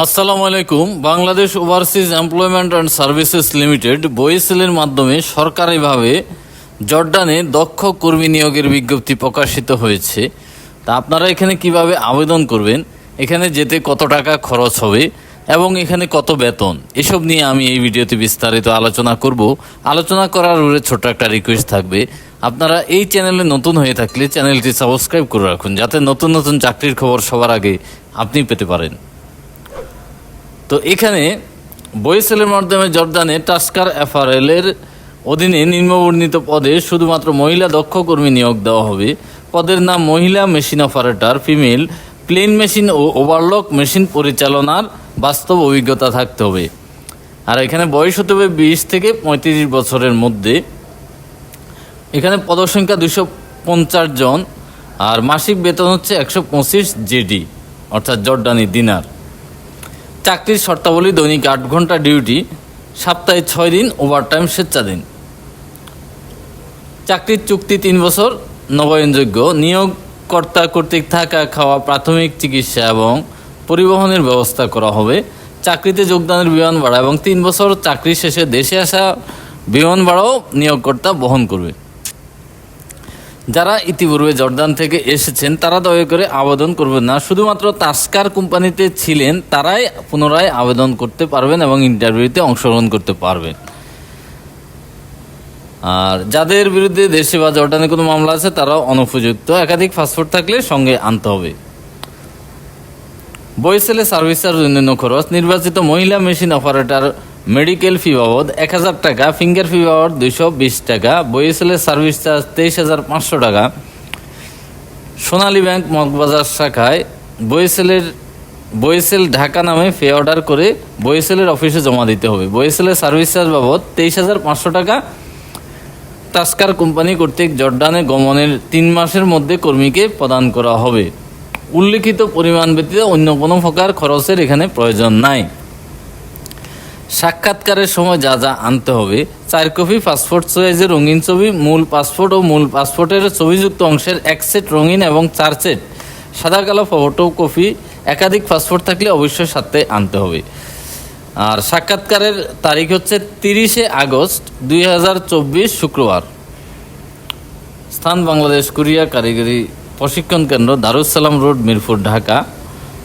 আসসালামু আলাইকুম। Bangladesh overseas employment and services limited বইসেলের মাধ্যমে সরকারিভাবে জর্ডানে দক্ষ কর্মী নিয়োগের বিজ্ঞপ্তি প্রকাশিত হয়েছে। তা আপনারা এখানে কীভাবে আবেদন করবেন? এখানে যেতে কত টাকা খরচ হবে? এবং এখানে কত বেতন? এসব নিয়ে আমি এই ভিডিওতে বিস্তারিত আলোচনা করব। আলোচনা করার উপরে ছোট একটা রিকোয়েস্ট থাকবে। আপনারা এই চ্যানেলে নতুন হয়ে থাকলে চ্যানেলটি সাবস্ক্রাইব করে রাখুন, যাতে নতুন নতুন চাকরির খবর সবার আগে আপনি পেতে পারেন। তো এখানে বইসেলের মাধ্যমে জর্দানে টাস্কার এফআরএলের অধীনে নিম্নবর্ণিত পদে শুধুমাত্র মহিলা দক্ষ কর্মী নিয়োগ দেওয়া হবে। পদের নাম মহিলা machine operator, female, plain machine ও ওভারলক মেশিন পরিচালনার বাস্তব অভিজ্ঞতা থাকতে হবে। আর এখানে বয়স হতে হবে বিশ থেকে পঁয়ত্রিশ বছরের মধ্যে। এখানে পদসংখ্যা দুশো পঞ্চাশ জন আর মাসিক বেতন হচ্ছে একশো পঁচিশ জেডি, অর্থাৎ জর্ডানি দিনার। চাকরির শর্তাবলী দৈনিক আট ঘণ্টা ডিউটি, সপ্তাহে ছয় দিন, ওভারটাইম স্বেচ্ছাধীন। চাকরির চুক্তি তিন বছর, নবায়নযোগ্য। নিয়োগকর্তা কর্তৃক থাকা খাওয়া, প্রাথমিক চিকিৎসা এবং পরিবহনের ব্যবস্থা করা হবে। চাকরিতে যোগদানের বিমান ভাড়া এবং তিন বছর চাকরি শেষে দেশে আসা বিমান ভাড়াও নিয়োগকর্তা বহন করবে। যারা ইতিপূর্বে জর্দান থেকে এসেছেন, তারা দয়া করে আবেদন করবেন না। শুধুমাত্র তাস্কার কোম্পানিতে ছিলেন, তারাই পুনরায় আবেদন করতে পারবেন এবং ইন্টারভিউতে অংশগ্রহণ করতে পারবেন। আর যাদের বিরুদ্ধে দেশে বা জর্ডানে কোনো মামলা আছে, তারাও অনুপযুক্ত। একাধিক পাসপোর্ট থাকলে সঙ্গে আনতে হবে। বইসেলে সার্ভিস চার্জ অন্যান্য খরচ নির্বাচিত মহিলা মেশিন অপারেটর মেডিকেল ফি বাবদ এক হাজার টাকা, ফিঙ্গার ফি বাবদ দুইশো বিশ টাকা, বইসেলের সার্ভিস চার্জ তেইশ হাজার পাঁচশো টাকা। সোনালী ব্যাংক মগবাজার শাখায় বইসেলের, বইসেল ঢাকা নামে ফে অর্ডার করে বইসেলের অফিসে জমা দিতে হবে। বইসেলের সার্ভিস চার্জ বাবদ তেইশ হাজার পাঁচশো টাকা। টাস্কার কোম্পানি কর্তৃক জর্ডানে গমনের তিন মাসের মধ্যে কর্মীকে প্রদান করা হবে। উল্লিখিত পরিমাণ ব্যতীত অন্য কোনো প্রকার খরচের এখানে প্রয়োজন নাই। সাক্ষাৎকারের সময় যা যা আনতে হবে, চার কপি পাসপোর্ট সাইজের রঙিন ছবি, মূল পাসপোর্ট ও মূল পাসপোর্টের ছবিযুক্ত অংশের এক সেট রঙিন এবং চার সেট সাদা, কালো ফটো কপি একাধিক পাসপোর্ট থাকলে অবশ্যই সাথে আনতে হবে। আর সাক্ষাৎকারের তারিখ হচ্ছে তিরিশে আগস্ট দুই হাজার চব্বিশ শুক্রবার। স্থান বাংলাদেশ কোরিয়া কারিগরি প্রশিক্ষণ কেন্দ্র দারুসালাম রোড, মিরপুর, ঢাকা।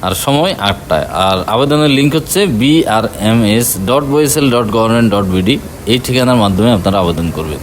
আর সময় আটটায়। আর আবেদনের লিঙ্ক হচ্ছে BRMS R M S dot BOESL dot government dot BD এই ঠিকানার মাধ্যমে আপনারা আবেদন করবেন।